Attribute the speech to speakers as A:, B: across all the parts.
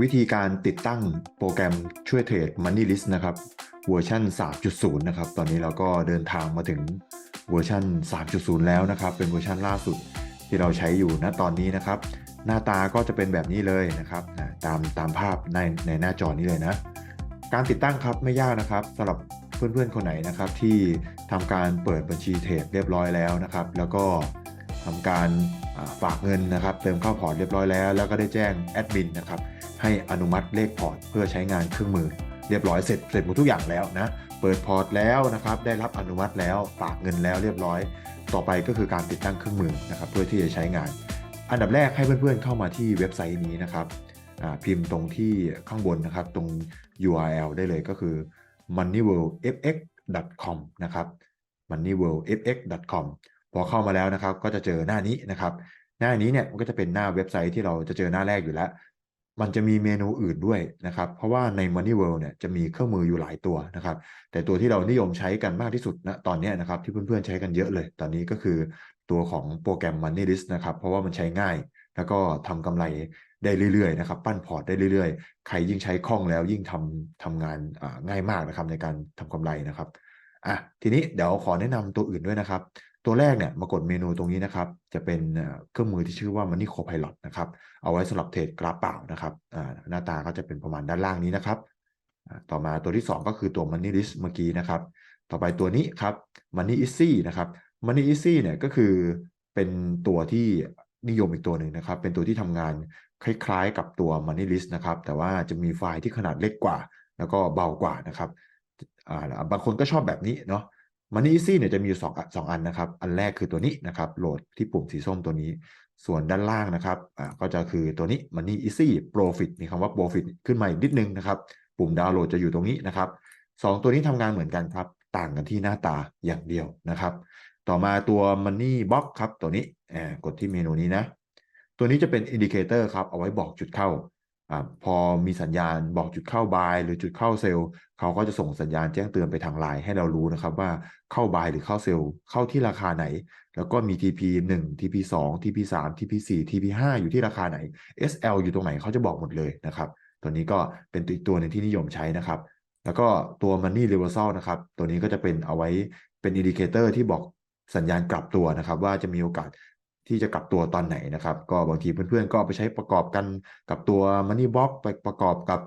A: วิธีการติดตั้งโปรแกรมช่วยเทรด Money List นะครับ เวอร์ชัน3.0 นะครับ ตอนนี้เราก็เดินทางมาถึงเวอร์ชัน3.0 แล้วนะครับ เป็นเวอร์ชันล่าสุดที่เราใช้อยู่ณตอนนี้นะครับ หน้าตาก็จะเป็นแบบนี้เลยนะครับ ตามตามภาพในในหน้าจอนี้เลยนะ การติดตั้งครับไม่ยากนะครับสำหรับเพื่อนๆคนไหนนะครับที่ทำการเปิดบัญชีเทรดเรียบร้อยแล้วนะครับ แล้วก็ ทำการฝากเงินนะครับ เติมเข้าพอร์ตเรียบร้อยแล้ว แล้วก็ได้แจ้งแอดมินนะครับให้อนุมัติเลขพอร์ตเพื่อใช้งานเครื่องมือ เรียบร้อยเสร็จเสร็จหมดทุกอย่างแล้วนะเปิดพอร์ตแล้วนะครับได้รับอนุมัติแล้วฝากเงินแล้วเรียบร้อย ต่อไปก็คือการติดตั้งเครื่องมือนะครับเพื่อที่จะใช้งาน อันดับแรกให้เพื่อนๆเข้ามาที่เว็บไซต์นี้นะครับพิมพ์ตรงที่ข้างบนนะครับตรง URL ได้เลยก็คือ moneyworldfx.com นะครับ moneyworldfx.com อเข้ามาแล้วนะครับ ก็จะเจอหน้านี้นะครับ หน้านี้เนี่ยมันก็จะเป็นหน้าเว็บไซต์ที่เราจะเจอหน้าแรกอยู่แล้ว มันจะมีเมนูอื่นด้วยนะครับ เพราะว่าใน Money World เนี่ยจะมีเครื่องมืออยู่หลายตัวนะครับ แต่ตัวที่เรานิยมใช้กันมากที่สุดณตอนนี้นะครับ ที่เพื่อนๆใช้กันเยอะเลย ตอนนี้ก็คือตัวของโปรแกรม Money List นะครับ เพราะว่ามันใช้ง่าย แล้วก็ทำกำไรได้เรื่อยๆนะครับ ปั้นพอร์ตได้เรื่อยๆ ใครยิ่งใช้คล่องแล้วยิ่งทำทำงานง่ายมากนะครับในการทำกำไรนะครับอะทีนี้เดี๋ยวขอแนะนำตัวอื่นด้วยนะครับ ตัวแรกเนี่ยมากดเมนูตรงนี้นะครับ จะเป็นเครื่องมือที่ชื่อว่า Money Copilot นะครับ เอาไว้สำหรับเทรดกราฟเปล่านะครับหน้าตาก็จะเป็นประมาณด้านล่างนี้นะครับต่อมาตัวที่ 2 ก็คือตัว Money List เมื่อกี้นะครับ ต่อไปตัวนี้ครับ Money Easy นะครับ Money Easy เนี่ยก็คือเป็นตัวที่นิยมอีกตัวหนึ่งนะครับ เป็นตัวที่ทำงานคล้ายๆกับตัว Money List นะครับ แต่ว่าจะมีไฟล์ที่ขนาดเล็กกว่า แล้วก็เบากว่านะครับบางคนก็ชอบแบบนี้เนาะ Money Easy เนี่ยจะมีสองอันสองอันนะครับ อันแรกคือตัวนี้นะครับโหลดที่ปุ่มสีส้มตัวนี้ ส่วนด้านล่างนะครับอ่าก็จะคือตัวนี้ Money Easy Profit มีคำว่า Profit ขึ้นมาอีกนิดนึงนะครับ ปุ่มดาวน์โหลดจะอยู่ตรงนี้นะครับสองตัวนี้ทำงานเหมือนกันครับ ต่างกันที่หน้าตาอย่างเดียวนะครับ ต่อมาตัว Money Box ครับตัวนี้อ่ากดที่เมนูนี้นะ ตัวนี้จะเป็นอินดิเคเตอร์ครับเอาไว้บอกจุดเข้า พอมีสัญญาณบอกจุดเข้า buy หรือจุดเข้าเซลล์เขาก็จะส่งสัญญาณแจ้งเตือนไปทางไลน์ให้เรารู้นะครับว่าเข้า buy หรือเข้าเซลล์เข้าที่ราคาไหน แล้วก็มี TP 1 TP 2 TP 3 TP 4 TP 5อยู่ที่ราคาไหน SL อยู่ตรงไหนเขาจะบอกหมดเลยนะครับตัวนี้ก็เป็นตัวอีกตัวหนึงที่นิยมใช้นะครับ แล้วก็ตัว Money Reversal นะครับตัวนี้ก็จะเป็นเอาไว้เป็นอินดิเคเตอร์ที่บอกสัญญาณกลับตัวนะครับ ว่าจะมีโอกาส ที่จะกลับตัวตอนไหนนะครับ ก็บางทีเพื่อนๆก็ไปใช้ประกอบกันกับตัว Money Box ไปประกอบกับ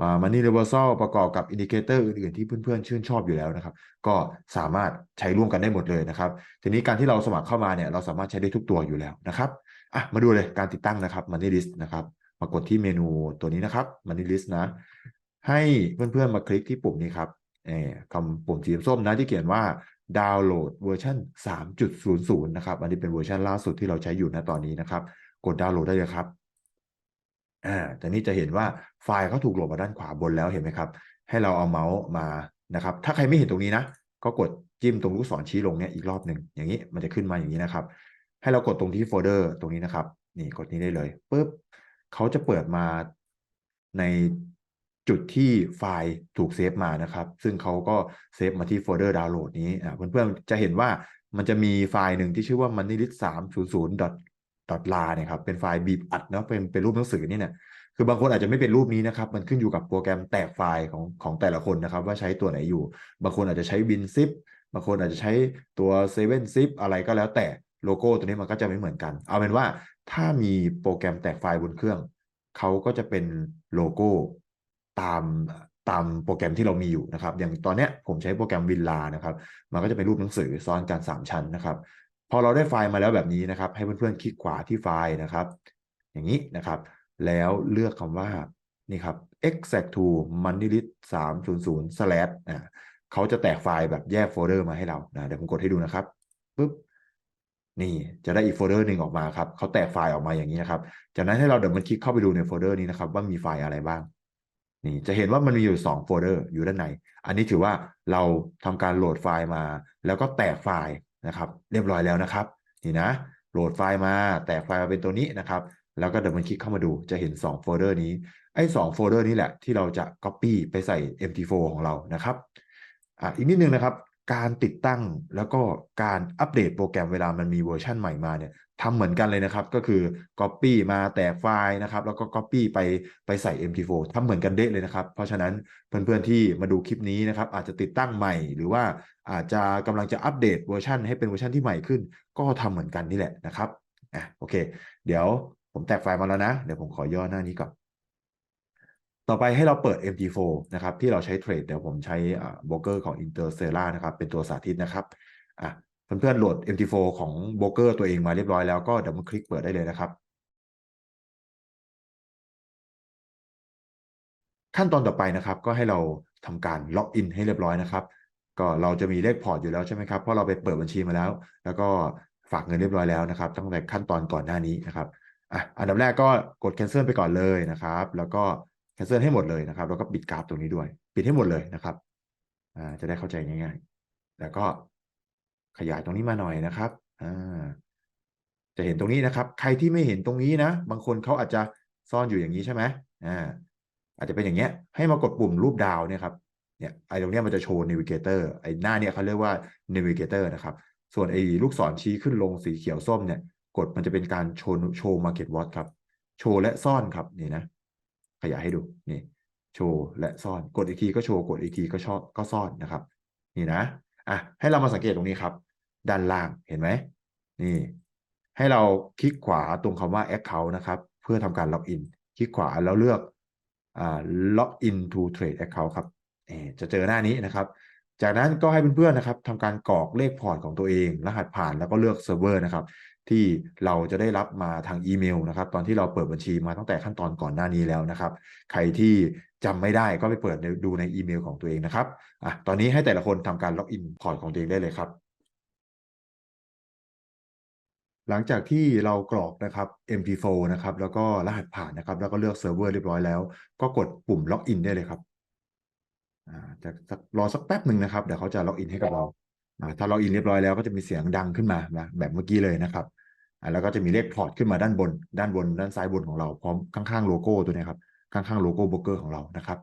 A: อ่า Money Reversal ประกอบกับอินดิเคเตอร์อื่นๆที่เพื่อนๆ ชื่นชอบอยู่แล้วนะครับ ก็สามารถใช้ร่วมกันได้หมดเลยนะครับ ทีนี้การที่เราสมัครเข้ามาเนี่ยเราสามารถใช้ได้ทุกตัวอยู่แล้วนะครับอะมาดูเลยการติดตั้งนะครับ Money List นะครับมากดที่เมนูตัวนี้นะครับ Money List นะ ให้เพื่อนๆมาคลิกที่ปุ่มนี้ครับเออคำปุ่มสีส้มนะที่เขียนว่า ดาวน์โหลดเวอร์ชัน3.00 นะครับ อันนี้เป็นเวอร์ชันล่าสุดที่เราใช้อยู่ณตอนนี้นะครับ กดดาวน์โหลดได้เลยครับ อ่าแต่นี่จะเห็นว่าไฟล์เขาถูกโหลดมาด้านขวาบนแล้วเห็นไหมครับ ให้เราเอาเมาส์มานะครับ ถ้าใครไม่เห็นตรงนี้นะ ก็กดจิ้มตรงลูกศรชี้ลงเนี่ยอีกรอบหนึ่งอย่างนี้มันจะขึ้นมาอย่างนี้นะครับ ให้เรากดตรงที่โฟลเดอร์ตรงนี้นะครับ นี่กดนี้ได้เลยปุ๊บเขาจะเปิดมาใน จุดที่ไฟล์ถูกเซฟมานะครับ ซึ่งเขาก็เซฟมาที่โฟลเดอร์ดาวน์โหลดนี้อ่าเพื่อนๆจะเห็นว่ามันจะมีไฟล์หนึ่งที่ชื่อว่า moneylist 300 .la เนี่ยครับเป็นไฟล์บีบอัดเนาะเป็นเป็นรูปหนังสือนี่เนี่ยคือบางคนอาจจะไม่เป็นรูปนี้นะครับ มันขึ้นอยู่กับโปรแกรมแตกไฟล์ของของแต่ละคนนะครับ ว่าใช้ตัวไหนอยู่ บางคนอาจจะใช้ WinZip บางคนอาจจะใช้ตัว 7zip อะไรก็แล้วแต่โลโก้ตัวนี้มันก็จะไม่เหมือนกัน เอาเป็นว่าถ้ามีโปรแกรมแตกไฟล์บนเครื่อง เขาก็จะเป็นโลโก้ ตามตามโปรแกรมที่เรามีอยู่นะครับ อย่างตอนเนี้ยผมใช้โปรแกรมวินลานะครับ มันก็จะเป็นรูปหนังสือซ้อนกัน 3 ชั้นนะครับ พอเราได้ไฟล์มาแล้วแบบนี้นะครับ ให้เพื่อนๆคลิกขวาที่ไฟล์นะครับ อย่างนี้นะครับ แล้วเลือกคำว่านี่ครับ exact to moneylist 300 slash อ่าเขาจะแตกไฟล์แบบแยกโฟลเดอร์มาให้เรานะเดี๋ยวผมกดให้ดูนะครับปุ๊บนี่จะได้อีกโฟลเดอร์หนึ่งออกมาครับเขาแตกไฟล์ออกมาอย่างนี้นะครับ จากนั้นให้เราเดี๋ยวมันคลิกเข้าไปดูในโฟลเดอร์นี้นะครับว่ามีไฟล์อะไรบ้าง นี่จะเห็นว่ามันมีอยู่2โฟลเดอร์อยู่ด้านใน อันนี้ถือว่าเราทำการโหลดไฟล์มา แล้วก็แตกไฟล์นะครับเรียบร้อยแล้วนะครับนี่นะโหลดไฟล์มาแตกไฟล์มาเป็นตัวนี้นะครับแล้วก็เดี๋ยวมันคลิกเข้ามาดูจะเห็น2โฟลเดอร์นี้ไอ้2โฟลเดอร์นี้แหละที่เราจะ Copy ไปใส่ MT4 ของเรานะครับอะอีกนิดนึงนะครับ การติดตั้งแล้วก็การอัปเดตโปรแกรมเวลามันมีเวอร์ชันใหม่มาเนี่ย ทำเหมือนกันเลยนะครับ ก็คือ Copy มาแตกไฟล์นะครับ แล้วก็ Copy ไปไปใส่ MT4 ทำเหมือนกันเดะเลยนะครับ เพราะฉะนั้นเพื่อนๆที่มาดูคลิปนี้นะครับ อาจจะติดตั้งใหม่ หรือว่าอาจจะกำลังจะอัปเดตเวอร์ชันให้เป็นเวอร์ชันที่ใหม่ขึ้น ก็ทำเหมือนกันนี่แหละนะครับอะโอเค เดี๋ยวผมแตกไฟล์มาแล้วนะ เดี๋ยวผมขอย่อหน้านี้ก่อนต่อไปให้เราเปิด MT4 นะครับที่เราใช้เทรดเดี๋ยวผมใช้โบรกเกอร์ของ Interstellar นะครับเป็นตัวสาธิตนะครับอะ เพื่อนๆโหลด MT4 ของโบรกเกอร์ตัวเองมาเรียบร้อยแล้วก็ดับเบิลคลิกเปิดได้เลยนะครับ ขั้นตอนต่อไปนะครับ ก็ให้เราทำการล็อกอินให้เรียบร้อยนะครับ ก็เราจะมีเลขพอร์ตอยู่แล้วใช่ไหมครับเพราะเราไปเปิดบัญชีมาแล้ว แล้วก็ฝากเงินเรียบร้อยแล้วนะครับ ตั้งแต่ขั้นตอนก่อนหน้านี้นะครับอะอันดับแรกก็กด cancel ไปก่อนเลยนะครับ แล้วก็ cancel ให้หมดเลยนะครับแล้วก็ปิดกราฟตรงนี้ด้วย ปิดให้หมดเลยนะครับอ่าจะได้เข้าใจง่าย ๆ แล้วก็ ขยายตรงนี้มาหน่อยนะครับอ่าจะเห็นตรงนี้นะครับ ใครที่ไม่เห็นตรงนี้นะ บางคนเขาอาจจะซ่อนอยู่อย่างนี้ใช่ไหมอ่าอาจจะเป็นอย่างเงี้ย ให้มากดปุ่มรูปดาวเนี่ยครับเนี่ยไอ้ตรงเนี้ยมันจะโชว์ navigator ไอ้หน้าเนี่ยเขาเรียกว่า navigator นะครับ ส่วนไอ้ลูกศรชี้ขึ้นลงสีเขียวส้มเนี่ย กดมันจะเป็นการโชว์โชว์ market watch ครับ โชว์และซ่อนครับนี่นะ ขยายให้ดูนี่ โชว์และซ่อนกดอีกทีก็โชว์กดอีกทีก็ชอบก็ซ่อนนะครับ นี่นะอะให้เรามาสังเกตตรงนี้ครับ ด้านล่างเห็นไหมนี่ ให้เราคลิกขวาตรงคำว่า account นะครับ เพื่อทำการล็อกอิน คลิกขวาแล้วเลือกอ่า log in to trade account ครับจะเจอหน้านี้นะครับ จากนั้นก็ให้เพื่อนๆนะครับทำการกรอกเลขพอร์ตของตัวเอง รหัสผ่านแล้วก็เลือกเซิร์ฟเวอร์นะครับ ที่เราจะได้รับมาทางอีเมลนะครับ ตอนที่เราเปิดบัญชีมาตั้งแต่ขั้นตอนก่อนหน้านี้แล้วนะครับ ใครที่จำไม่ได้ก็ไปเปิดดูในอีเมลของตัวเองนะครับอะตอนนี้ให้แต่ละคนทำการล็อกอินพอร์ตของตัวเองได้เลยครับ หลังจากที่เรากรอกนะครับ MP4 นะครับ แล้วก็รหัสผ่านนะครับ แล้วก็เลือกเซิร์ฟเวอร์เรียบร้อยแล้ว ก็กดปุ่มล็อกอินได้เลยครับอ่าจะรอสักแป๊บหนึ่งนะครับ เดี๋ยวเขาจะล็อกอินให้กับเราอ่าถ้าล็อกอินเรียบร้อยแล้วก็จะมีเสียงดังขึ้นมานะแบบเมื่อกี้เลยนะครับอ่าแล้วก็จะมีเลขพอร์ตขึ้นมาด้านบน ด้านบนด้านซ้ายบนของเราพร้อมข้างๆโลโก้ตัวนี้ครับ ข้างๆโลโก้โบรกเกอร์ของเรานะครับ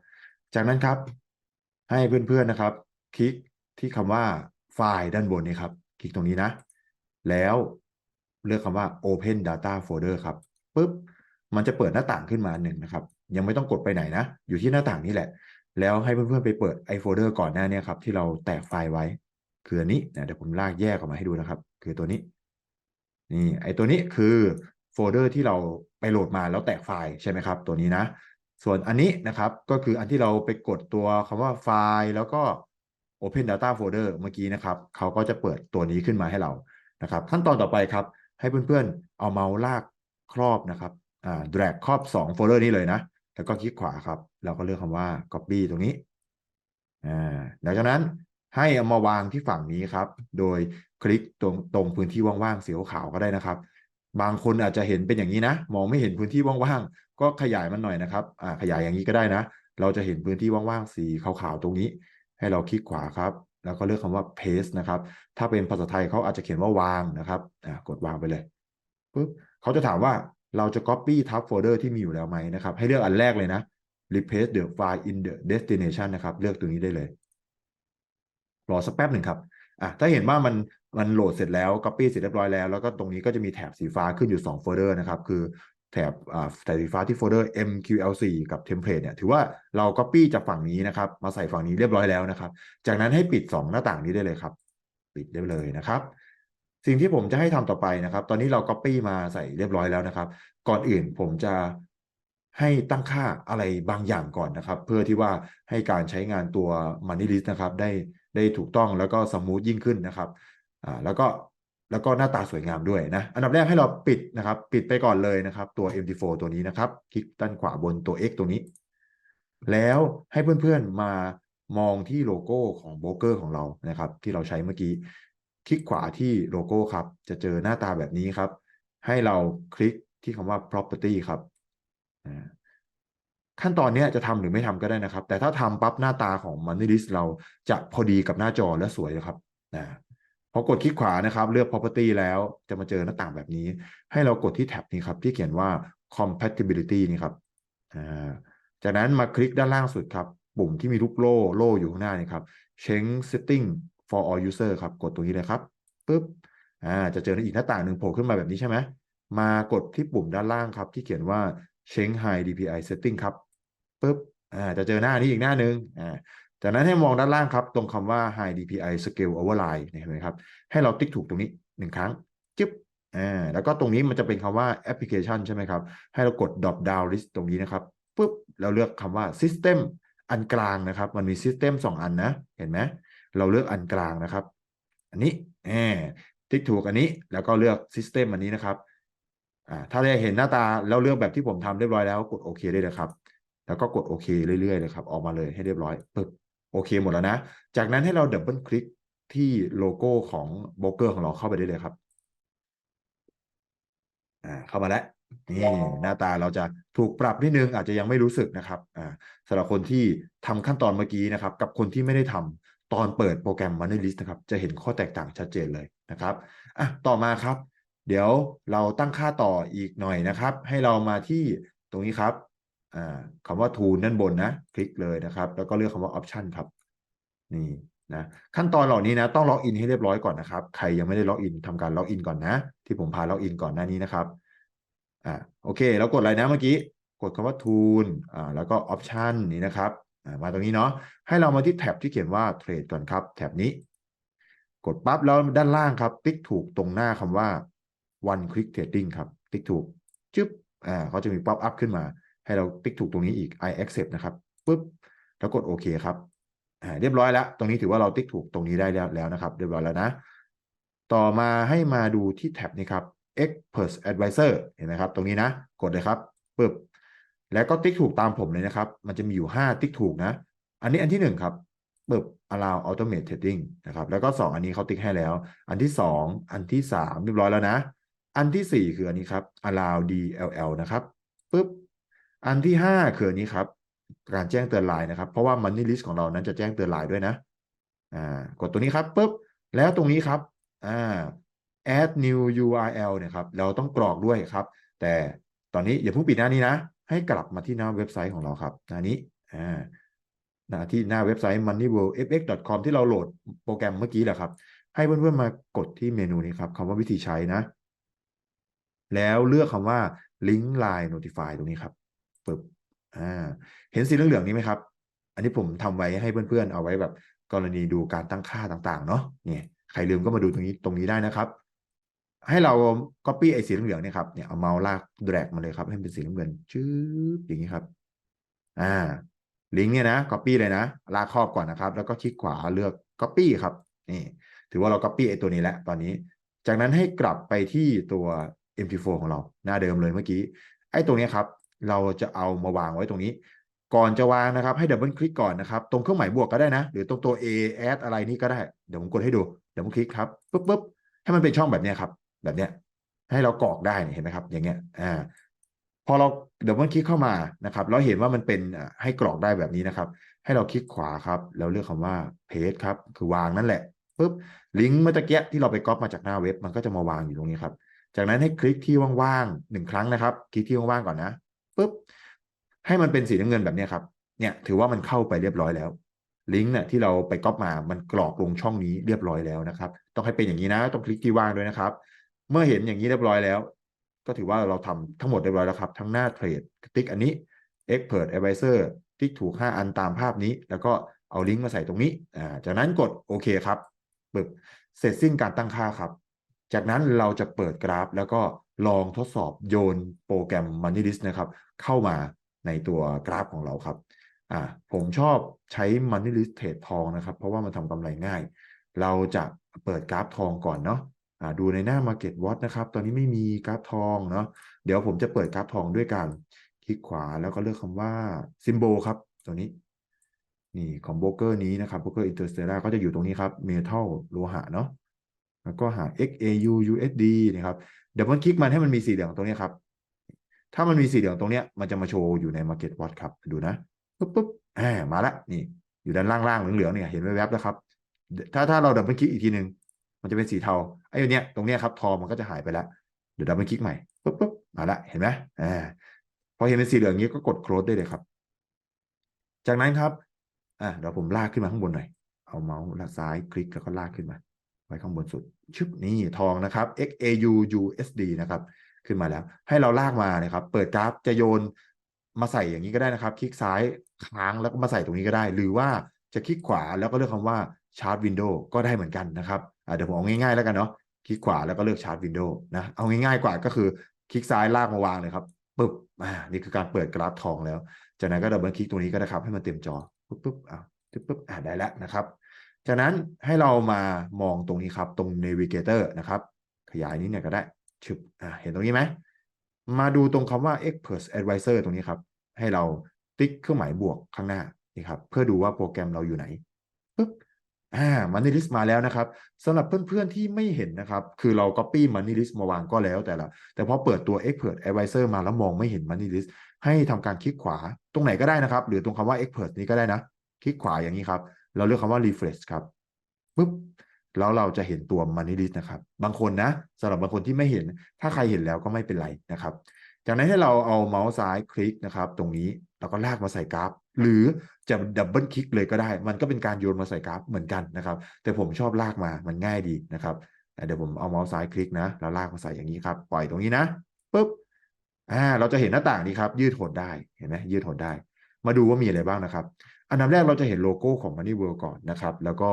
A: จากนั้นครับ ให้เพื่อนๆนะครับ คลิกที่คำว่าไฟล์ด้านบนนี้ครับ คลิกตรงนี้นะ แล้ว เลือกคำว่า Open Data Folder ครับปุ๊บมันจะเปิดหน้าต่างขึ้นมาหนึ่งนะครับ ยังไม่ต้องกดไปไหนนะ อยู่ที่หน้าต่างนี้แหละ แล้วให้เพื่อนๆไปเปิดไอโฟลเดอร์ก่อนหน้านี้ครับ ที่เราแตกไฟล์ไว้ คืออันนี้นะเดี๋ยวผมลากแยกออกมาให้ดูนะครับ คือตัวนี้ นี่ไอตัวนี้คือโฟลเดอร์ที่เราไปโหลดมาแล้วแตกไฟล์ใช่ไหมครับ ตัวนี้นะ ส่วนอันนี้นะครับ ก็คืออันที่เราไปกดตัวคำว่าไฟล์แล้วก็ Open Data Folder เมื่อกี้นะครับ เขาก็จะเปิดตัวนี้ขึ้นมาให้เรานะครับ ขั้นตอนต่อไปครับ ให้เพื่อนๆ เอาเมาส์ลากครอบนะครับอ่า drag ครอบ2โฟลเดอร์นี้เลยนะ แล้วก็คลิกขวาครับแล้วก็เลือกคำว่า copy ตรงนี้อ่าหลังจากนั้นให้เอามาวางที่ฝั่งนี้ครับ โดยคลิกตรงตรงพื้นที่ว่างๆสีขาวก็ได้นะครับ บางคนอาจจะเห็นเป็นอย่างนี้นะ มองไม่เห็นพื้นที่ว่างๆ ก็ขยายมันหน่อยนะครับอ่าขยายอย่างนี้ก็ได้นะ เราจะเห็นพื้นที่ว่างๆ สีขาวๆ ตรงนี้ ให้เราคลิกขวาครับ แล้วก็เลือกคำว่า paste นะครับ ถ้าเป็นภาษาไทยเขาอาจจะเขียนว่าวางนะครับกดวางไปเลยปุ๊บเขาจะถามว่าเราจะ copy ทับโฟลเดอร์ที่มีอยู่แล้วไหมนะครับ ให้เลือกอันแรกเลยนะ replace the file in the destination นะครับ เลือกตัวนี้ได้เลย รอสักแป๊บหนึ่งครับอะถ้าเห็นว่ามันมันโหลดเสร็จแล้ว copy เสร็จเรียบร้อยแล้ว แล้วก็ตรงนี้ก็จะมีแถบสีฟ้าขึ้นอยู่2โฟลเดอร์นะครับ คือ แถบอ่าแถบสีฟ้าที่โฟลเดอร์ MQL4 กับ template เนี่ยถือว่าเรา copy จากฝั่งนี้นะครับ มาใส่ฝั่งนี้เรียบร้อยแล้วนะครับ จากนั้นให้ปิด 2 หน้าต่างนี้ได้เลยครับ ปิดได้เลยนะครับ สิ่งที่ผมจะให้ทำต่อไปนะครับ ตอนนี้เรา Copy มาใส่เรียบร้อยแล้วนะครับ ก่อนอื่นผมจะให้ตั้งค่าอะไรบางอย่างก่อนนะครับ เพื่อที่ว่าให้การใช้งานตัว Money List นะครับ ได้ได้ถูกต้องแล้วก็สมูทยิ่งขึ้นนะครับอ่าแล้วก็ แล้วก็หน้าตาสวยงามด้วยนะ อันดับแรกให้เราปิดนะครับ ปิดไปก่อนเลยนะครับ ตัว MT4 ตัวนี้นะครับ คลิกด้านขวาบนตัว X ตัวนี้ แล้วให้เพื่อนๆมามองที่โลโก้ของโบรกเกอร์ของเรานะครับ ที่เราใช้เมื่อกี้ คลิกขวาที่โลโก้ครับ จะเจอหน้าตาแบบนี้ครับ ให้เราคลิกที่คำว่า property ครับขั้นตอนนี้จะทำหรือไม่ทำก็ได้นะครับ แต่ถ้าทำปั๊บหน้าตาของ Money List เราจะพอดีกับหน้าจอและสวยนะครับนะ พอกดคลิกขวานะครับ เลือก property แล้วจะมาเจอหน้าต่างแบบนี้ ให้เรากดที่แท็บนี้ครับ ที่เขียนว่า compatibility นี่ครับจากนั้นมาคลิกด้านล่างสุดครับ ปุ่มที่มีลูกโล่โล่อยู่ข้างหน้านี่ครับ change setting for all user ครับ กดตรงนี้เลยครับปุ๊บจะเจออีกหน้าต่างหนึ่งโผล่ขึ้นมาแบบนี้ใช่ไหมมากดที่ปุ่มด้านล่างครับ ที่เขียนว่า Shanghai DPI setting ครับปุ๊บจะเจอหน้านี้อีกหน้าหนึ่ง จากนั้นให้มองด้านล่างครับ ตรงคำว่า High DPI Scale Override เห็นไหมครับ ให้เราติ๊กถูกตรงนี้หนึ่งครั้งจึ๊บอ่าแล้วก็ตรงนี้มันจะเป็นคำว่า application ใช่ไหมครับ ให้เรากด drop down list ตรงนี้นะครับปุ๊บเราเลือกคำว่า system อันกลางนะครับ มันมี system สองอันนะ เห็นไหมเราเลือกอันกลางนะครับ อันนี้แหมติ๊กถูกอันนี้แล้วก็เลือก system อันนี้นะครับอ่าถ้าได้เห็นหน้าตาแล้วเลือกแบบที่ผมทำเรียบร้อยแล้วกดโอเคได้เลยครับ แล้วก็กดโอเคเรื่อยๆเลยครับ ออกมาเลยให้เรียบร้อยปึ๊บ โอเคหมดแล้วนะ จากนั้นให้เราดับเบิลคลิกที่โลโก้ของโบรกเกอร์ของเราเข้าไปได้เลยครับ อ่า เข้ามาแล้วนี่หน้าตาเราจะถูกปรับนิดนึงอาจจะยังไม่รู้สึกนะครับ อ่าสำหรับคนที่ทำขั้นตอนเมื่อกี้นะครับ กับคนที่ไม่ได้ทำตอนเปิดโปรแกรม Money List นะครับ จะเห็นข้อแตกต่างชัดเจนเลยนะครับอะต่อมาครับ เดี๋ยวเราตั้งค่าต่ออีกหน่อยนะครับ ให้เรามาที่ตรงนี้ครับ คำว่า Tool ด้านบนนะ คลิกเลยนะครับ แล้วก็เลือกคำว่า Option ครับ นี่นะขั้นตอนเหล่านี้นะต้องล็อกอินให้เรียบร้อยก่อนนะครับ ใครยังไม่ได้ล็อกอินทำการล็อกอินก่อนนะ ที่ผมพาล็อกอินก่อนหน้านี้นะครับอ่าโอเคแล้วกดอะไรนะเมื่อกี้กดคำว่า Tool อ่าแล้วก็ Option นี้นะครับมาตรงนี้เนาะให้เรามาที่แท็บที่เขียนว่า Trade ก่อนครับ แท็บนี้ กดปั๊บแล้วด้านล่างครับ ติ๊กถูกตรงหน้าคำว่า one click trading ครับ ติ๊กถูกจึ๊บอ่าเขาจะมีป๊อปอัพขึ้นมา ให้เราติ๊กถูกตรงนี้อีก I accept นะครับปุ๊บแล้วกดโอเคครับเรียบร้อยแล้ว ตรงนี้ถือว่าเราติ๊กถูกตรงนี้ได้แล้วแล้วนะครับ เรียบร้อยแล้วนะ ต่อมาให้มาดูที่แท็บนี้ครับ Expert Advisor เห็นไหมครับ ตรงนี้นะ กดเลยครับปึ๊บแล้วก็ติ๊กถูกตามผมเลยนะครับ มันจะมีอยู่ 5 ติ๊กถูกนะ อันนี้อันที่ 1 ครับปึ๊บ allow automate trading นะครับ แล้วก็ 2 อันนี้เขาติ๊กให้แล้ว อันที่ 2 อันที่ 3 เรียบร้อยแล้วนะ อันที่ 4 คืออันนี้ครับ allow DLL นะครับปึ๊บ อันที่5คืออันนี้ครับ การแจ้งเตือนไลน์นะครับ เพราะว่า Money List ของเรานั้นจะแจ้งเตือนไลน์ด้วยนะอ่ากดตัวนี้ครับปุ๊บแล้วตรงนี้ครับอ่า add new URL เนี่ยครับเราต้องกรอกด้วยครับ แต่ตอนนี้อย่าเพิ่งปิดหน้านี้นะ ให้กลับมาที่หน้าเว็บไซต์ของเราครับหน้านี้อ่าหน้าที่หน้าเว็บไซต์ moneyworldfx.com ที่เราโหลดโปรแกรมเมื่อกี้แหละครับ ให้เพื่อนๆมากดที่เมนูนี้ครับคำว่าวิธีใช้นะ แล้วเลือกคำว่า link line notify ตรงนี้ครับ ปึบอ่าเห็นสีเหลืองๆนี้ไหมครับ อันนี้ผมทำไว้ให้เพื่อนๆ เอาไว้แบบกรณีดูการตั้งค่าต่างๆ เนาะเนี่ยใครลืมก็มาดูตรงนี้ตรงนี้ได้นะครับ ให้เรา copy ไอ้สีเหลืองๆเนี่ยครับเนี่ยเอาเมาส์ลาก drag มาเลยครับ ให้เป็นสีน้ำเงินจื๊บอย่างนี้ครับอ่าลิงก์เนี่ยนะ copy เลยนะ ลากครอบก่อนนะครับ แล้วก็คลิกขวาเลือก copy ครับนี่ถือว่าเรา copy ไอ้ตัวนี้แล้วตอนนี้ จากนั้นให้กลับไปที่ตัว MT4 ของเรา หน้าเดิมเลยเมื่อกี้ ไอ้ตรงนี้ครับ เราจะเอามาวางไว้ตรงนี้ ก่อนจะวางนะครับให้ดับเบิลคลิกก่อนนะครับ ตรงเครื่องหมายบวกก็ได้นะ หรือตรงตัว A add อะไรนี่ก็ได้ เดี๋ยวผมกดให้ดู เดับเบิลคลิกครับปุ๊บปุ๊บให้มันเป็นช่องแบบนี้ครับ แบบเนี้ย ให้เรากรอกได้เห็นไหมครับ อย่างเงี้ย อ่า พอเราดับเบิลคลิกเข้ามานะครับเราเห็นว่ามันเป็นให้กรอกได้แบบนี้นะครับ ให้เราคลิกขวาครับ แล้วเลือกคำว่า paste ครับ คือวางนั่นแหละปุ๊บลิงก์เมื่อตะเกียที่เราไปก๊อปมาจากหน้าเว็บมันก็จะมาวางอยู่ตรงนี้ครับ จากนั้นให้คลิกที่ว่างๆหนึ่งครั้งนะครับ คลิกที่ว่างๆก่อนนะ ปุ๊บให้มันเป็นสีน้ำเงินแบบนี้ครับเนี่ยถือว่ามันเข้าไปเรียบร้อยแล้วลิงก์เนี่ยที่เราไปก๊อปมามันกรอกลงช่องนี้เรียบร้อยแล้วนะครับ ต้องให้เป็นอย่างนี้นะ ต้องคลิกที่ว่างด้วยนะครับ เมื่อเห็นอย่างนี้เรียบร้อยแล้ว ก็ถือว่าเราทำทั้งหมดเรียบร้อยแล้วครับ ทั้งหน้าเทรดติ๊กอันนี้ Expert Advisor ติ๊กถูก 5 อันตามภาพนี้ แล้วก็เอาลิงก์มาใส่ตรงนี้อ่าจากนั้นกดโอเคครับปึ๊บเสร็จสิ้นการตั้งค่าครับ จากนั้นเราจะเปิดกราฟ แล้วก็ ลองทดสอบโยนโปรแกรม Money List นะครับ เข้ามาในตัวกราฟของเราครับอ่าผมชอบใช้ Money List เทรดทองนะครับ เพราะว่ามันทำกำไรง่าย เราจะเปิดกราฟทองก่อนเนาะอ่าดูในหน้า Market Watch นะครับ ตอนนี้ไม่มีกราฟทองเนาะเดี๋ยวผมจะเปิดกราฟทองด้วยการคลิกขวาแล้วก็เลือกคำว่า Symbol ครับ ตัวนี้นี่ของโบรกเกอร์นี้นะครับโบรกเกอร์ Interstellar ก็จะอยู่ตรงนี้ครับ Metal โลหะเนาะแล้วก็หา XAU USD นะครับ เดี๋ยวมันคลิกมันให้มันมีสีเหลืองตรงนี้ครับ ถ้ามันมีสีเหลืองตรงเนี้ยมันจะมาโชว์อยู่ใน Market Watch ครับ ดูนะปุ๊บปุ๊บอ่ามาละนี่ อยู่ด้านล่างๆเหลืองๆเนี่ยเห็นแวบๆแล้วครับ ถ้าถ้าเราดับเบิลคลิกอีกทีหนึ่งมันจะเป็นสีเทาไอ้เนี้ยตรงเนี้ยครับ ทองมันก็จะหายไปแล้วเดี๋ยวดับเบิลคลิกใหม่ปุ๊บปุ๊บมาละเห็นไหมอ่าพอเห็นเป็นสีเหลืองนี้ก็กด close ได้เลยครับ จากนั้นครับอ่าเดี๋ยวผมลากขึ้นมาข้างบนหน่อยเอาเมาส์ละซ้ายคลิกแล้วก็ลากขึ้นมา ไว้ข้างบนสุดชึบนี่ทองนะครับ XAU USD นะครับ ขึ้นมาแล้ว ให้เราลากมานะครับ เปิดกราฟจะโยนมาใส่อย่างนี้ก็ได้นะครับ คลิกซ้ายค้างแล้วก็มาใส่ตรงนี้ก็ได้ หรือว่าจะคลิกขวาแล้วก็เลือกคำว่าชาร์ตวินโดว์ก็ได้เหมือนกันนะครับเดี๋ยวผมเอาง่ายๆแล้วกันเนาะคลิกขวาแล้วก็เลือกชาร์ตวินโดว์นะเอาง่ายๆกว่าก็คือคลิกซ้ายลากมาวางเลยครับปึ๊บอ่านี่คือการเปิดกราฟทองแล้ว จากนั้นก็ดับเบิลคลิกตรงนี้ก็ได้ครับให้มันเต็มจอปุ๊บปุ๊บอ่าปุ๊บปุ๊บอ่าได้แล้วนะครับ จากนั้นให้เรามามองตรงนี้ครับ ตรง Navigator นะครับ ขยายนี้เนี่ยก็ได้ชึบเห็นตรงนี้ไหม มาดูตรงคำว่า Expert Advisor ตรงนี้ครับ ให้เราติ๊กเครื่องหมายบวกข้างหน้านี่ครับ เพื่อดูว่าโปรแกรมเราอยู่ไหนปุ๊บอ่า Money List มาแล้วนะครับสำหรับเพื่อนๆที่ไม่เห็นนะครับ คือเรา Copy Money List มาวางก็แล้วแต่ละ แต่พอเปิดตัว Expert Advisor มาแล้วมองไม่เห็น Money List ให้ทำการคลิกขวาตรงไหนก็ได้นะครับ หรือตรงคำว่า Expert นี้ก็ได้นะ คลิกขวาอย่างนี้ครับ เราเลือกคำว่า refresh ครับปุ๊บแล้วเราจะเห็นตัว money list นะครับ บางคนนะสำหรับบางคนที่ไม่เห็น ถ้าใครเห็นแล้วก็ไม่เป็นไรนะครับ จากนั้นให้เราเอาเมาส์ซ้ายคลิกนะครับ ตรงนี้แล้วก็ลากมาใส่กราฟ หรือจะดับเบิลคลิกเลยก็ได้ มันก็เป็นการโยนมาใส่กราฟเหมือนกันนะครับ แต่ผมชอบลากมามันง่ายดีนะครับเดี๋ยวผมเอาเมาส์ซ้ายคลิกนะแล้วลากมาใส่อย่างนี้ครับ ปล่อยตรงนี้นะปุ๊บอ่าเราจะเห็นหน้าต่างนี้ครับ ยืดหดได้เห็นไหมยืดหดได้ มาดูว่ามีอะไรบ้างนะครับ อันดับแรกเราจะเห็นโลโก้ของ Money World ก่อนนะครับ แล้วก็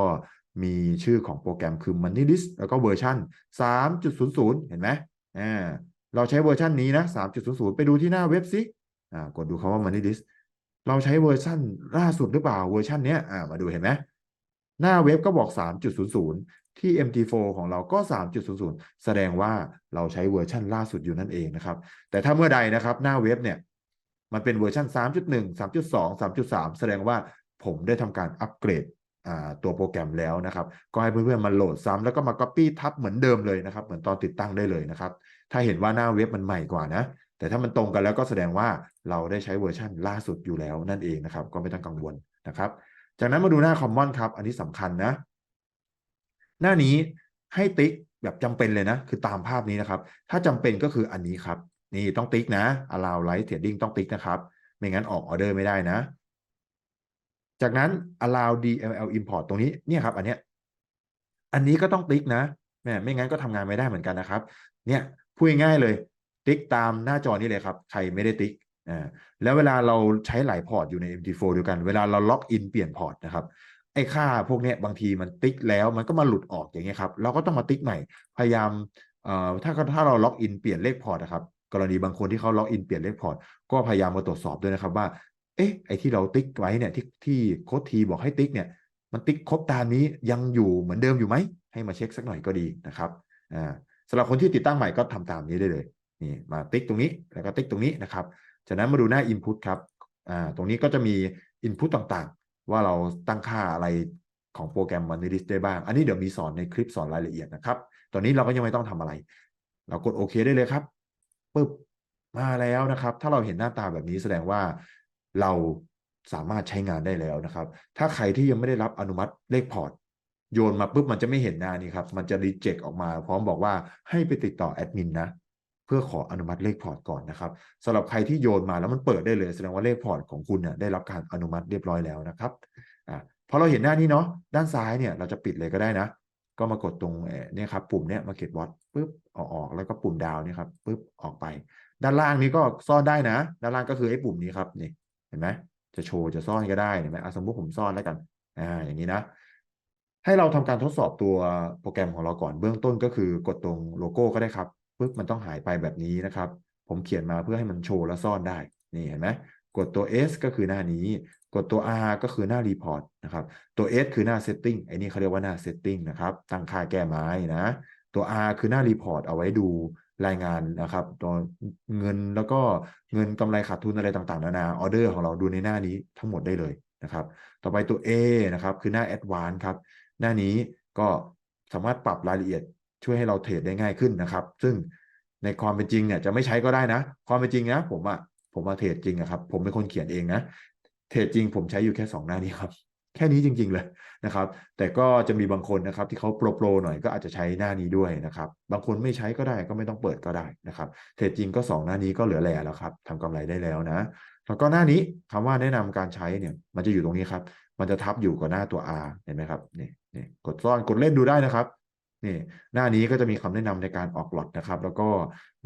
A: มีชื่อของโปรแกรมคือ Money List แล้วก็เวอร์ชัน3.00 เห็นไหมอ่าเราใช้เวอร์ชันนี้นะ 3.00 ไปดูที่หน้าเว็บซิอ่ากดดูคำว่า Money List เราใช้เวอร์ชันล่าสุดหรือเปล่าเวอร์ชันเนี้ยอ่ามาดูเห็นไหมหน้าเว็บก็บอก 3.00 ที่ MT4 ของเราก็ 3.00 แสดงว่าเราใช้เวอร์ชันล่าสุดอยู่นั่นเองนะครับ แต่ถ้าเมื่อใดนะครับหน้าเว็บเนี่ย มันเป็นเวอร์ชัน3.1 3.2 3.3 แสดงว่าผมได้ทำการอัปเกรดตัวโปรแกรมแล้วนะครับ ก็ให้เพื่อนๆมาโหลดซ้ำแล้วก็มา Copy ทับเหมือนเดิมเลยนะครับ เหมือนตอนติดตั้งได้เลยนะครับ ถ้าเห็นว่าหน้าเว็บมันใหม่กว่านะ แต่ถ้ามันตรงกันแล้วก็แสดงว่าเราได้ใช้เวอร์ชันล่าสุดอยู่แล้วนั่นเองนะครับ ก็ไม่ต้องกังวลนะครับ จากนั้นมาดูหน้า Common ครับ อันนี้สำคัญนะ หน้านี้ให้ติ๊กแบบจำเป็นเลยนะ คือตามภาพนี้นะครับ ถ้าจำเป็นก็คืออันนี้ครับ นี่ต้องติ๊กนะ allow light trading ต้องติ๊กนะครับ ไม่งั้นออกออเดอร์ไม่ได้นะ จากนั้น allow DML import ตรงนี้เนี่ยครับ อันเนี้ยอันนี้ก็ต้องติ๊กนะแม่ไม่งั้นก็ทำงานไม่ได้เหมือนกันนะครับ เนี่ยพูดง่ายเลย ติ๊กตามหน้าจอนี้เลยครับ ใครไม่ได้ติ๊กอ่าแล้วเวลาเราใช้หลายพอร์ตอยู่ใน MT4 เดียวกัน เวลาเราล็อกอินเปลี่ยนพอร์ตนะครับไอ้ค่าพวกเนี้ยบางทีมันติ๊กแล้วมันก็มาหลุดออกอย่างเงี้ยครับ เราก็ต้องมาติ๊กใหม่ พยายามเอ่อถ้าถ้าเราล็อกอินเปลี่ยนเลขพอร์ตนะครับ กรณีบางคนที่เขาล็อกอินเปลี่ยนเลขพอร์ตก็พยายามมาตรวจสอบด้วยนะครับว่า เอ๊ะไอ้ที่เราติ๊กไว้เนี่ยที่ที่โค้ดทีบอกให้ติ๊กเนี่ยมันติ๊กครบตามนี้ยังอยู่เหมือนเดิมอยู่ไหมให้มาเช็คสักหน่อยก็ดีนะครับอ่าสำหรับคนที่ติดตั้งใหม่ก็ทำตามนี้ได้เลยนี่มาติ๊กตรงนี้แล้วก็ติ๊กตรงนี้นะครับจากนั้นมาดูหน้า Input ครับอ่าตรงนี้ก็จะมี Input ต่างๆ ว่าเราตั้งค่าอะไรของโปรแกรม Money List ได้บ้าง อันนี้เดี๋ยวมีสอนในคลิปสอนรายละเอียดนะครับ ตอนนี้เราก็ยังไม่ต้องทำอะไร เรากดโอเคได้เลยครับ ปึ๊บมาแล้วนะครับ ถ้าเราเห็นหน้าตาแบบนี้แสดงว่าเราสามารถใช้งานได้แล้วนะครับ ถ้าใครที่ยังไม่ได้รับอนุมัติเลขพอร์ตโยนมาปุ๊บมันจะไม่เห็นหน้านี้ครับ มันจะรีเจ็คออกมา พร้อมบอกว่าให้ไปติดต่อแอดมินนะ เพื่อขออนุมัติเลขพอร์ตก่อนนะครับสำหรับใครที่โยนมาแล้วมันเปิดได้เลยแสดงว่าเลขพอร์ตของคุณเนี่ยได้รับการอนุมัติเรียบร้อยแล้วนะครับอ่าพอเราเห็นหน้านี้เนาะด้านซ้ายเนี่ยเราจะปิดเลยก็ได้นะ ก็มากดตรงเนี่ยครับปุ่มเนี้ยมาเก็ตบอทปุ๊บออกออกแล้วก็ปุ่มดาวนี่ครับปุ๊บออกไป ด้านล่างนี้ก็ซ่อนได้นะ ด้านล่างก็คือไอ้ปุ่มนี้ครับนี่เห็นไหมจะโชว์จะซ่อนก็ได้เห็นไหมสมมติผมซ่อนแล้วกันอ่าอย่างนี้นะ ให้เราทำการทดสอบตัวโปรแกรมของเราก่อนเบื้องต้นก็คือกดตรงโลโก้ก็ได้ครับปุ๊บมันต้องหายไปแบบนี้นะครับ ผมเขียนมาเพื่อให้มันโชว์และซ่อนได้นี่เห็นไหม กดตัว S ก็คือหน้านี้ กดตัว R ก็คือหน้า Report นะครับ ตัว S คือหน้า Setting ไอ้นี่เขาเรียกว่าหน้า Setting นะครับ ตั้งค่าแก้ไม้นะ ตัว R คือหน้า Report เอาไว้ดูรายงานนะครับตัวเงินแล้วก็เงินกำไรขาดทุนอะไรต่างๆ นานา ออเดอร์ของเราดูในหน้านี้ทั้งหมดได้เลยนะครับ ต่อไปตัว A นะครับ คือหน้า Advanced ครับ หน้านี้ก็สามารถปรับรายละเอียดช่วยให้เราเทรดได้ง่ายขึ้นนะครับ ซึ่งในความเป็นจริงเนี่ยจะไม่ใช้ก็ได้นะ ความเป็นจริงนะผมอะ ผมมาเทรดจริงอะครับ ผมเป็นคนเขียนเองนะเทรดจริงผมใช้อยู่แค่ 2 หน้านี้ครับ แค่นี้จริง ๆ เลยนะครับ แต่ก็จะมีบางคนนะครับที่เขาโปรโปรหน่อยก็อาจจะใช้หน้านี้ด้วยนะครับ บางคนไม่ใช้ก็ได้ก็ไม่ต้องเปิดก็ได้นะครับ เทรดจริงก็ 2 หน้านี้ก็เหลือแหล่แล้วครับทำกำไรได้แล้วนะ แล้วก็หน้านี้คำว่าแนะนำการใช้เนี่ย มันจะอยู่ตรงนี้ครับ มันจะทับอยู่กับหน้าตัว R เห็นไหมครับนี่นี่กดซ่อนกดเล่นดูได้นะครับ นี่หน้านี้ก็จะมีคำแนะนำในการออกหลอตนะครับ แล้วก็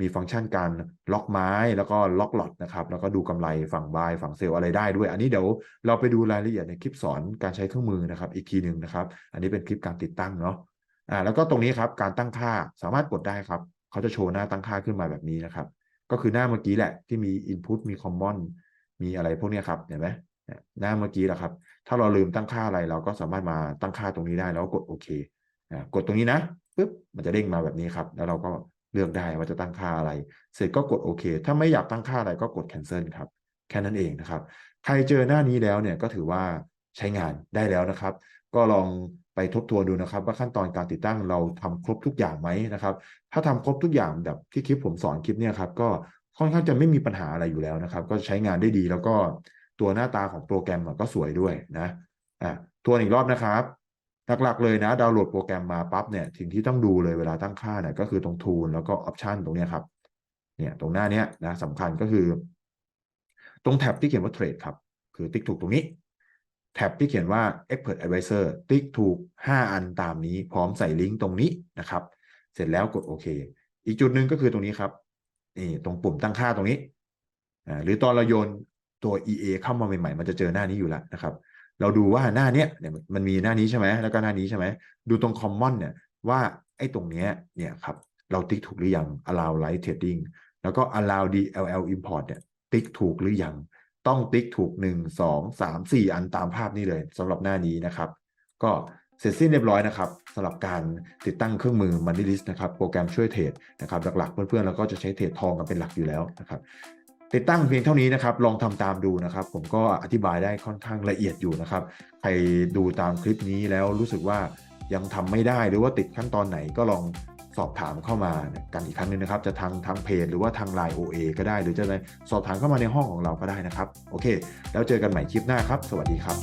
A: มีฟังก์ชันการล็อกไม้แล้วก็ล็อกหลอตนะครับ แล้วก็ดูกำไรฝั่งบายฝั่งเซลอะไรได้ด้วย อันนี้เดี๋ยวเราไปดูรายละเอียดในคลิปสอนการใช้เครื่องมือนะครับ อีกทีหนึ่งนะครับ อันนี้เป็นคลิปการติดตั้งเนาะอ่าแล้วก็ตรงนี้ครับการตั้งค่าสามารถกดได้ครับเขาจะโชว์หน้าตั้งค่าขึ้นมาแบบนี้นะครับ ก็คือหน้าเมื่อกี้แหละที่มี Input มี Common มีอะไรพวกนี้ครับเห็นไหมเนี่ยหน้าเมื่อกี้แหละครับ ถ้าเราลืมตั้งค่าอะไรเราก็สามารถมาตั้งค่าตรงนี้ได้แล้วกดโอเค กดตรงนี้นะปุ๊บมันจะเด้งมาแบบนี้ครับ แล้วเราก็เลือกได้ว่าจะตั้งค่าอะไร เสร็จก็กดโอเค ถ้าไม่อยากตั้งค่าอะไรก็กด cancel ครับ แค่นั้นเองนะครับ ใครเจอหน้านี้แล้วเนี่ยก็ถือว่าใช้งานได้แล้วนะครับ ก็ลองไปทบทวนดูนะครับ ว่าขั้นตอนการติดตั้งเราทำครบทุกอย่างไหมนะครับ ถ้าทำครบทุกอย่างแบบที่คลิปผมสอนคลิปเนี่ยครับก็ค่อนข้างจะไม่มีปัญหาอะไรอยู่แล้วนะครับ ก็ใช้งานได้ดีแล้วก็ตัวหน้าตาของโปรแกรมก็สวยด้วยนะอะทวนอีกรอบนะครับ หลักๆเลยนะดาวน์โหลดโปรแกรมมาปั๊บเนี่ยสิ่งที่ต้องดูเลยเวลาตั้งค่าเนี่ยก็คือตรง Tool แล้วก็ Option ตรงนี้ครับเนี่ยตรงหน้านี้นะสำคัญก็คือ ตรงแท็บที่เขียนว่า Trade ครับ คือติ๊กถูกตรงนี้ แท็บที่เขียนว่า Expert Advisor ติ๊กถูก 5 อันตามนี้ พร้อมใส่ลิงก์ตรงนี้นะครับ เสร็จแล้วกดโอเค อีกจุดหนึ่งก็คือตรงนี้ครับนี่ตรงปุ่มตั้งค่าตรงนี้อ่าหรือตอนเราโยนตัว EA เข้ามาใหม่ๆ มันจะเจอหน้านี้อยู่แล้วนะครับ เราดูว่าหน้าเนี้ยเนี่ยมันมีหน้านี้ใช่ไหมแล้วก็หน้านี้ใช่ไหมดูตรง common เนี่ยว่าไอ้ตรงเนี้ยเนี่ยครับเราติ๊กถูกหรือยัง allow light trading แล้วก็ allow DLL import เนี่ยติ๊กถูกหรือยัง ต้องติ๊กถูก 1 2 3 4 อันตามภาพนี้เลยสำหรับหน้านี้นะครับ ก็เสร็จสิ้นเรียบร้อยนะครับสำหรับการติดตั้งเครื่องมือ Money List นะครับโปรแกรมช่วยเทรดนะครับหลักๆ เพื่อนๆเราก็จะใช้เทรดทองกันเป็นหลักอยู่แล้วนะครับ ติดตั้งเพียงเท่านี้นะครับ ลองทำตามดูนะครับ ผมก็อธิบายได้ค่อนข้างละเอียดอยู่นะครับ ใครดูตามคลิปนี้แล้วรู้สึกว่ายังทำไม่ได้หรือว่าติดขั้นตอนไหนก็ลองสอบถามเข้ามากันอีกครั้งหนึงนะครับ จะทางทางเพจหรือว่าทางไลน์ OA ก็ได้ หรือจะสอบถามเข้ามาในห้องของเราก็ได้นะครับ โอเค แล้วเจอกันใหม่คลิปหน้าครับ สวัสดีครับ